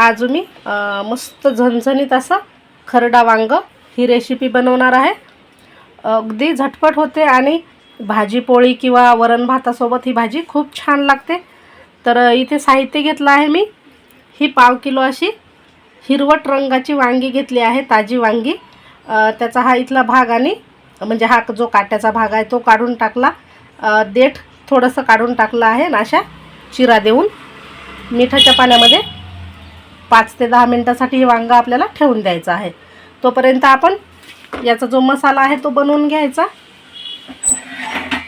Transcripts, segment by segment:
आज मी मस्त झणझणीत असा खरडा वांग ही रेसिपी बनवणार आहे. अगदी झटपट होते आणि भाजी पोळी किंवा वरण भातासोबत ही भाजी खूप छान लागते. तर इथे साहित्य घेतलं आहे मी. ही पाव किलो अशी हिरवट रंगाची वांगी घेतली आहे ताजी वांगी. त्याचा हा इथला भाग आणि म्हणजे हा जो काट्याचा भाग आहे तो काढून टाकला. देठ थोडंसं काढून टाकलं आहे आणि अशा चिरा देऊन. मिठाच्या पाण्यामध्ये पाच ते दहा मिनटासाठी हे वांगा आपल्याला ठेवून द्यायचं आहे. तोपर्यंत आपण याचा जो मसाला आहे तो बनवून घ्यायचा.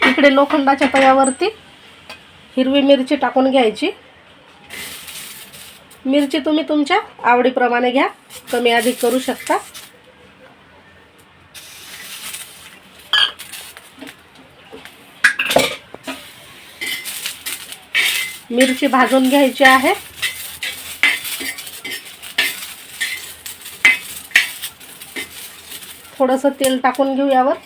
इकडे लोखंडाच्या तव्यावरती हिरवी मिरची टाकून घ्यायची. मिरची तुम्ही तुमच्या आवडीप्रमाणे घ्या. कमी अधिक करू शकता. मिरची भाजून घ्यायची आहे. थोडंसं तेल टाकून घेऊ यावर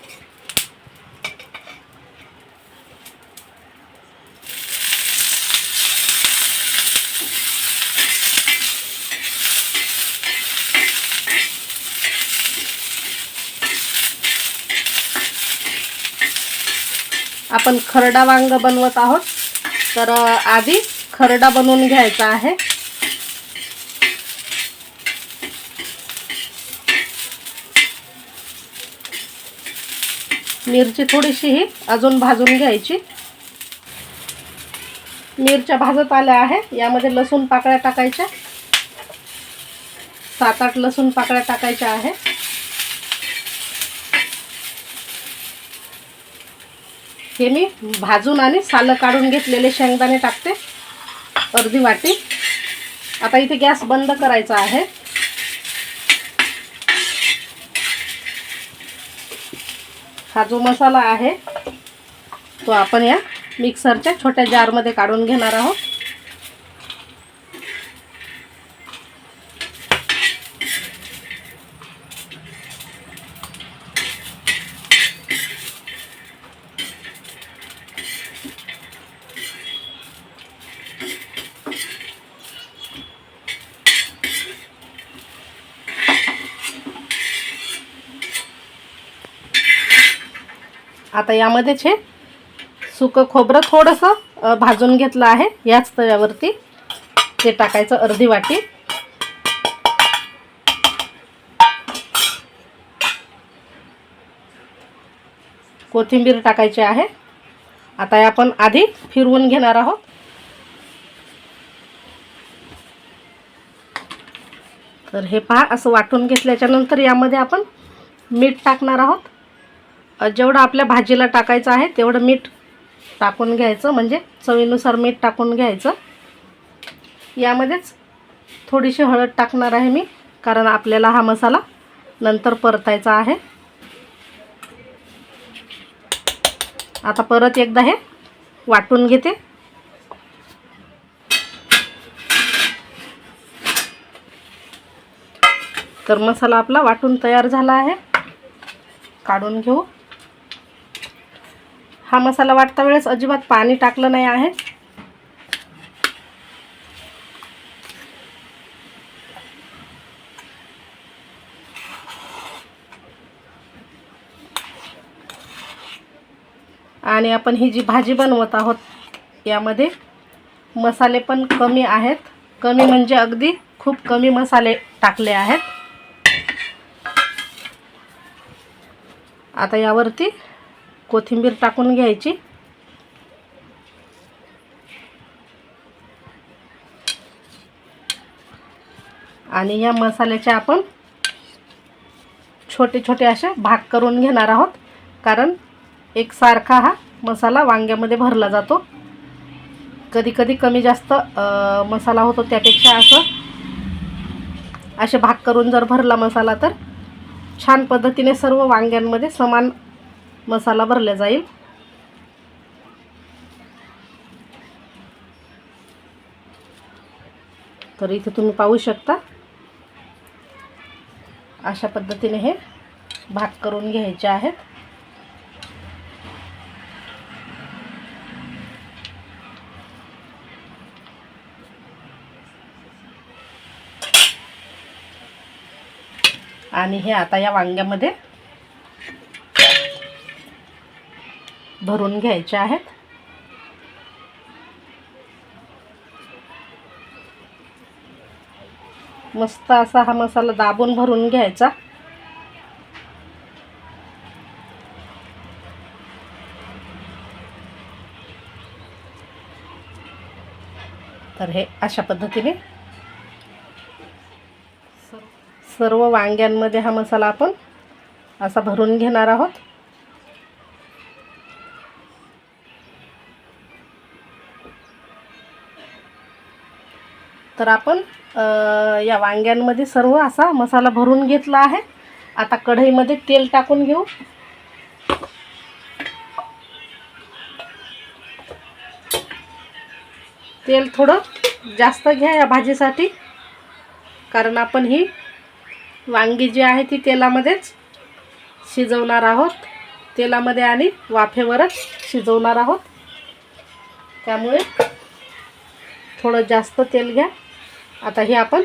आपण खरडा वांग बनवत आहोत. तर आधी खरडा बनवून घ्यायचा आहे. मिरची थोडीशी ही अजून भाजून घ्यायची. मिरच्या भाजत आल्या आहे. यामध्ये लसूण पाकळ्या टाकायच्या. सात आठ लसूण पाकळ्या टाकायच्या आहे. हे मी भाजून आणि सालं काढून घेतलेले शेंगदाणे टाकते. अर्धी वाटी. आता इथे गॅस बंद करायचा आहे. हा जो मसाला आहे तो आपण या मिक्सरच्या छोट्या जारमध्ये काढून घेणार आहोत. आता यामध्येच हे सुकं खोबरं थोडंसं भाजून घेतलं आहे याच तव्यावरती. ते टाकायचं अर्धी वाटी. कोथिंबीर टाकायची आहे. आता हे आपण आधी फिरवून घेणार आहोत. तर हे पहा असं वाटून घेतल्याच्या नंतर यामध्ये आपण मीठ टाकणार आहोत. जेवढं आपल्या भाजीला टाकायचं आहे तेवढं मीठ टाकून घ्यायचं. म्हणजे चवीनुसार मीठ टाकून घ्यायचं. यामध्येच थोडीशी हळद टाकणार आहे मी कारण आपल्याला हा मसाला नंतर परतायचा आहे. आता परत एकदा हे वाटून घेते. तर मसाला आपला वाटून तयार झाला आहे. काढून घेऊ. हा मसाला वाटता वेळेस अजिबात पाणी टाकलं नाही आहे. आणि आपण ही जी भाजी बनवत आहोत यामध्ये मसाले पण कमी आहेत. कमी म्हणजे अगदी खूप कमी मसाले टाकले आहेत. आता यावरती कोथिंबीर टाकून घ्यायची. आणि या मसाल्याचे आपण छोटे छोटे असे भाग करून घेणार आहोत. कारण एकसारखा हा मसाला वांग्यामध्ये भरला जातो. कधी कधी कमी जास्त मसाला होतो त्यापेक्षा असं असे भाग करून जर भरला मसाला तर छान पद्धतीने सर्व वांग्यांमध्ये समान मसाला भरला जाईल. तर इथे तुम्ही पाहू शकता. अशा पद्धतीने हे भाग करून घ्यायचे आहेत. आणि हे आता या वांग्यामध्ये भरून घ्यायचे आहेत. मस्त असा हा मसाला दाबून भरून घ्यायचा. तर हे अशा पद्धतीने सर्व वांग्यांमध्ये हा मसाला आपण असा भरून घेणार आहोत. तर आपण या वांग्यांमध्ये सर्व असा मसाला भरून घेतला आहे. आता कढईमध्ये तेल टाकून घेऊ. तेल थोडं जास्त घ्या या भाजीसाठी कारण आपण ही वांगी जी आहे ती तेलामध्येच शिजवणार आहोत. तेलामध्ये आणि वाफेवरच शिजवणार आहोत. त्यामुळे थोडं जास्त तेल घ्या. आता ही आपण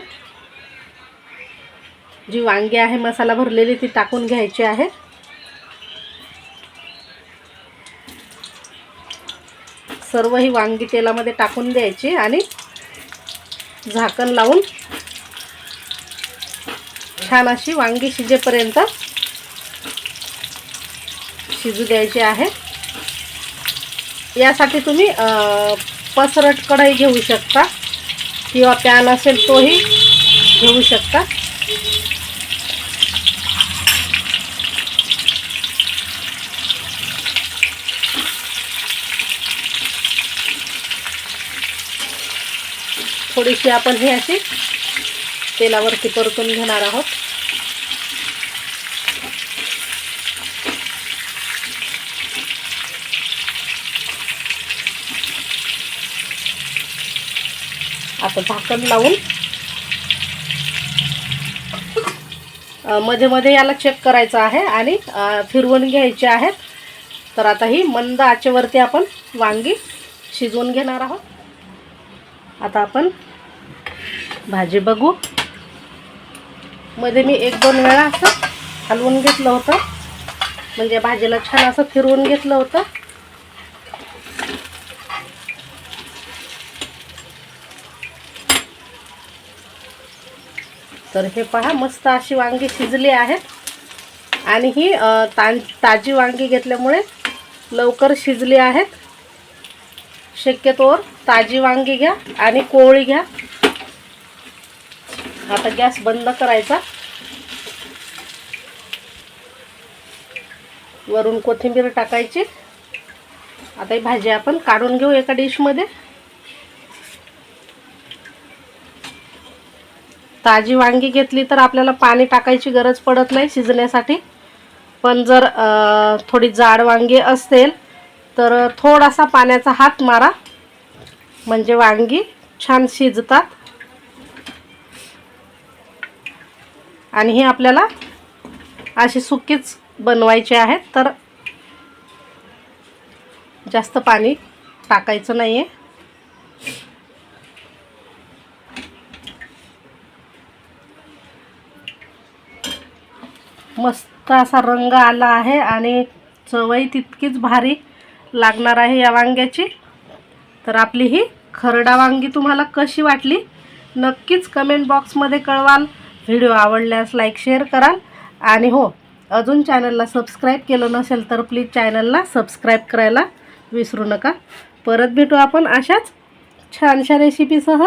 जी वांगी आहे मसाला भरलेली ती टाकून घ्यायची आहे. सर्व ही वांगी तेलामध्ये टाकून द्यायची आणि झाकण लावून छान अशी वांगी शिजेपर्यंत शिजू द्यायची आहे. यासाठी तुम्ही पसरट कढई घेऊ शकता. किंवा पॅन असेल तोही घेऊ शकता. थोडीशी आपण हे अशी तेलावरती परतून घेणार आहोत. आता झाकण लावून मध्ये मध्ये याला चेक करायचं आहे आणि फिरवून घ्यायचे आहेत. तर आता ही मंद आचेवरती आपण वांगी शिजवून घेणार आहोत. आता आपण भाजी बघू. मध्ये मी एक दोन वेळा असं हलवून घेतलं होतं. म्हणजे भाजीला छान असं फिरवून घेतलं होतं. तर हे पहा मस्त अशी वांगी शिजली आहेत आणि ही तां ताजी वांगी घेतल्यामुळे लवकर शिजली आहेत. शक्यतोवर ताजी वांगी घ्या आणि कोवळी घ्या. आता गॅस बंद करायचा. वरून कोथिंबीर टाकायची. आता ही भाजी आपण काढून घेऊ एका डिशमध्ये. ताजी वांगी घेतली तर आपल्याला पाणी टाकायची गरज पडत नाही शिजण्यासाठी. पण जर थोडी जाड वांगी असेल तर थोडासा पाण्याचा हात मारा. म्हणजे वांगी छान शिजतात. आणि हे आपल्याला अशी सुकीच बनवायची आहेत तर जास्त पाणी टाकायचं नाही आहे मस्त असा रंग आला आहे आणि चवही तितकीच भारी लागणार आहे या वांग्याची. तर आपली ही खरडा वांगी तुम्हाला कशी वाटली नक्कीच कमेंट बॉक्समध्ये कळवाल. व्हिडिओ आवडल्यास लाईक शेअर कराल. आणि हो अजून चॅनलला सबस्क्राईब केलं नसेल तर प्लीज चॅनलला सबस्क्राईब करायला विसरू नका. परत भेटू आपण अशाच छानशा रेसिपीसह